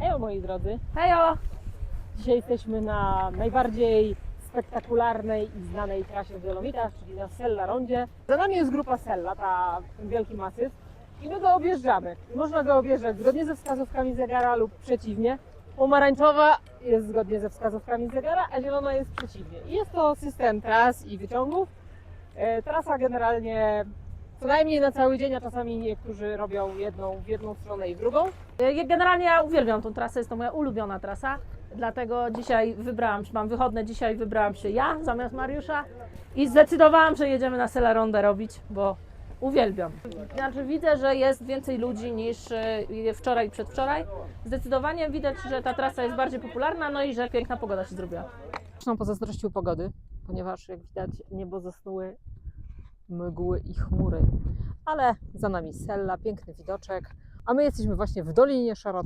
Hejo moi drodzy, Hejo! dzisiaj jesteśmy na najbardziej spektakularnej i znanej trasie w Dolomitach, czyli na Sella Rondzie. Za nami jest grupa Sella, ta, ten wielki masyw i my go objeżdżamy. Można go objeżdżać zgodnie ze wskazówkami zegara lub przeciwnie. Pomarańczowa jest zgodnie ze wskazówkami zegara, a zielona jest przeciwnie. I jest to system tras i wyciągów. E, Trasa generalnie co najmniej na cały dzień, a czasami niektórzy robią jedną w jedną stronę i w drugą. Ja- Generalnie ja uwielbiam tą trasę, jest to moja ulubiona trasa. Dlatego dzisiaj wybrałam mam wychodne dzisiaj, wybrałam się ja zamiast Mariusza i zdecydowałam, że jedziemy na Selarondę robić, bo uwielbiam. Znaczy widzę, że jest więcej ludzi niż e, wczoraj i przedwczoraj. Zdecydowanie widać, że ta trasa jest bardziej popularna, no i że piękna pogoda się zrobiła. Zresztą pozazdrościł pogody, ponieważ jak widać niebo zasnuły mgły i chmury. Ale za nami Sella, piękny widoczek, a my jesteśmy właśnie w Dolinie Szarot.